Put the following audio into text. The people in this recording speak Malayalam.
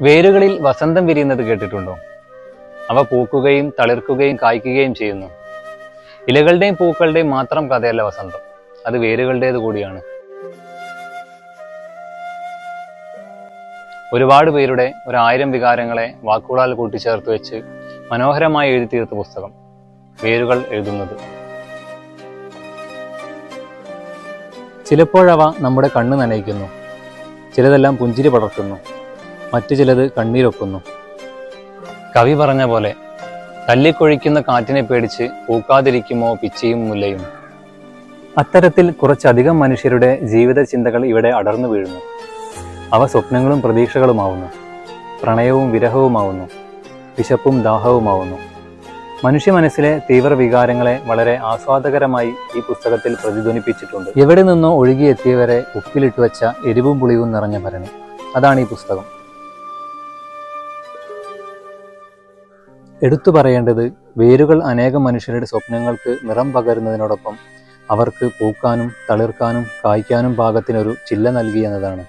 വേരുകളിൽ വസന്തം വിരിയുന്നത് കേട്ടിട്ടുണ്ടോ? അവ പൂക്കുകയും തളിർക്കുകയും കായ്ക്കുകയും ചെയ്യുന്നു. ഇലകളുടെയും പൂക്കളുടെയും മാത്രം കഥയല്ല വസന്തം. അത് വേരുകളുടേത് കൂടിയാണ്. ഒരുപാട് പേരുടെ ഒരായിരം വികാരങ്ങളെ വാക്കുകളാൽ കൂട്ടിച്ചേർത്ത് വെച്ച് മനോഹരമായി എഴുതി തീർത്ത പുസ്തകം വേരുകൾ എഴുതുന്നത്. ചിലപ്പോഴവ നമ്മുടെ കണ്ണ് നനയിക്കുന്നു. ചിലതെല്ലാം പുഞ്ചിരി പടർത്തുന്നു. മറ്റു ചിലത് കണ്ണീരൊക്കുന്നു. കവി പറഞ്ഞ പോലെ തല്ലിക്കൊഴിക്കുന്ന കാറ്റിനെ പേടിച്ച് പൂക്കാതിരിക്കുമോ പിച്ചയും മുല്ലയും? അത്തരത്തിൽ കുറച്ചധികം മനുഷ്യരുടെ ജീവിത ചിന്തകൾ ഇവിടെ അടർന്നു വീഴുന്നു. അവ സ്വപ്നങ്ങളും പ്രതീക്ഷകളുമാവുന്നു. പ്രണയവും വിരഹവുമാവുന്നു. വിശപ്പും ദാഹവുമാവുന്നു. മനുഷ്യ മനസ്സിലെ തീവ്ര വികാരങ്ങളെ വളരെ ആസ്വാദകരമായി ഈ പുസ്തകത്തിൽ പ്രതിധ്വനിപ്പിച്ചിട്ടുണ്ട്. എവിടെ നിന്നോ ഒഴുകിയെത്തിയവരെ ഉപ്പിലിട്ട് വെച്ച എരിവും പുളിയും നിറഞ്ഞ ഭരണി. അതാണ് ഈ പുസ്തകം. എടുത്തു പറയേണ്ടത് വേരുകൾ അനേകം മനുഷ്യരുടെ സ്വപ്നങ്ങൾക്ക് നിറം പകരുന്നതിനോടൊപ്പം അവർക്ക് പൂക്കാനും തളിർക്കാനും കായ്ക്കാനും പാകത്തിനൊരു ചില്ല നൽകി എന്നതാണ്.